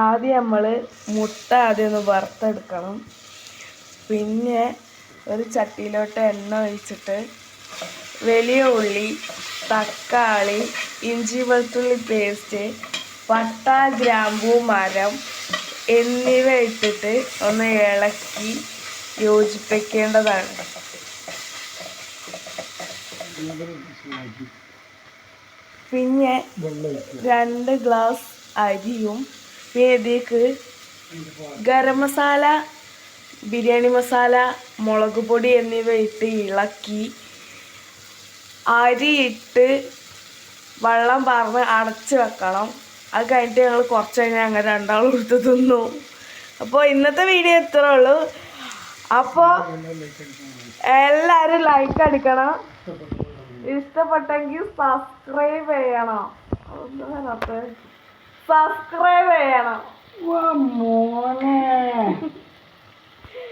ആദ്യം നമ്മൾ മുട്ട ആദ്യം ഒന്ന് വറുത്തെടുക്കണം. പിന്നെ ഒരു ചട്ടിയിലോട്ട് എണ്ണ ഒഴിച്ചിട്ട് വലിയ ഉള്ളി തക്കാളി ഇഞ്ചി വെളുത്തുള്ളി പേസ്റ്റ് പട്ട ഗ്രാമ്പൂ മരം എന്നിവ ഇട്ടിട്ട് ഒന്ന് ഇളക്കി യോജിപ്പിക്കേണ്ടതാണ്. പിന്നെ രണ്ട് ഗ്ലാസ് അരിയും ഇതിലേക്ക് ഗരം മസാല ബിരിയാണി മസാല മുളക് പൊടി എന്നിവ ഇട്ട് ഇളക്കി. അരി ഇട്ട് വെള്ളം പറഞ്ഞ് അടച്ച് വെക്കണം. അത് കഴിഞ്ഞിട്ട് ഞങ്ങൾ കുറച്ച് കഴിഞ്ഞാൽ അങ്ങനെ രണ്ടാളും എടുത്ത് തിന്നു. അപ്പോൾ ഇന്നത്തെ വീഡിയോ ഇത്രേ ഉള്ളൂ. അപ്പോൾ എല്ലാവരും ലൈക്ക് അടിക്കണം. ഇഷ്ടപ്പെട്ടെങ്കിൽ സബ്സ്ക്രൈബ് ചെയ്യണം. സബ്സ്ക്രൈബ് ചെയ്യണം.